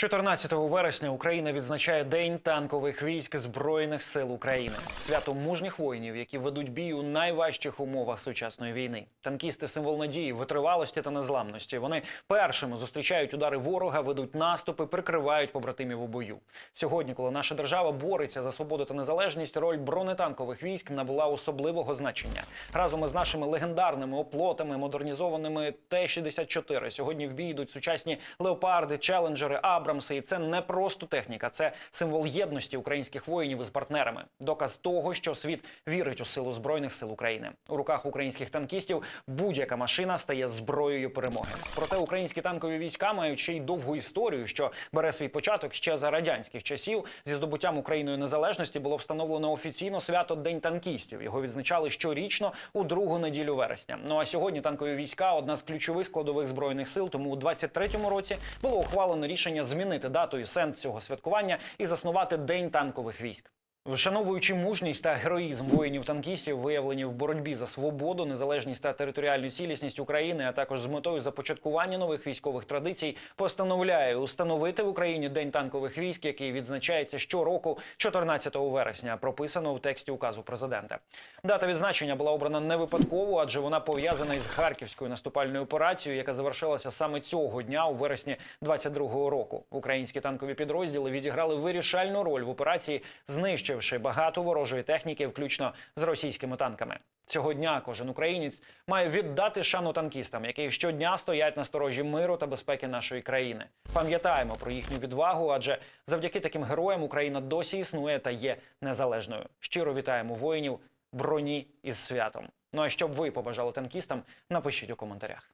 14 вересня Україна відзначає День танкових військ Збройних сил України. Свято мужніх воїнів, які ведуть бій у найважчих умовах сучасної війни. Танкісти символ надії, витривалості та незламності. Вони першими зустрічають удари ворога, ведуть наступи, прикривають побратимів у бою. Сьогодні, коли наша держава бореться за свободу та незалежність, роль бронетанкових військ набула особливого значення. Разом із нашими легендарними оплотами, модернізованими Т-64 сьогодні в бій йдуть сучасні леопарди, челенджери, Абрамси. І це не просто техніка, це символ єдності українських воїнів із партнерами. Доказ того, що світ вірить у силу збройних сил України. У руках українських танкістів будь-яка машина стає зброєю перемоги. Проте українські танкові війська мають ще й довгу історію, що бере свій початок ще за радянських часів. Зі здобуттям Україною незалежності було встановлено офіційно свято День танкістів. Його відзначали щорічно у другу неділю вересня. Ну а сьогодні танкові війська одна з ключових складових збройних сил. Тому у 23-му році було ухвалено рішення змінити дату і сенс цього святкування і заснувати День танкових військ. Вшановуючи мужність та героїзм воїнів-танкістів, виявлені в боротьбі за свободу, незалежність та територіальну цілісність України, а також з метою започаткування нових військових традицій, постановляє установити в Україні День танкових військ, який відзначається щороку 14 вересня. Прописано в тексті указу президента. Дата відзначення була обрана не випадково, адже вона пов'язана із харківською наступальною операцією, яка завершилася саме цього дня у вересні 22-го року. Українські танкові підрозділи відіграли вирішальну роль в операції, знищивши багато ворожої техніки, включно з російськими танками. Цього дня кожен українець має віддати шану танкістам, які щодня стоять на сторожі миру та безпеки нашої країни. Пам'ятаємо про їхню відвагу, адже завдяки таким героям Україна досі існує та є незалежною. Щиро вітаємо воїнів броні із святом. Ну а що б ви побажали танкістам, напишіть у коментарях.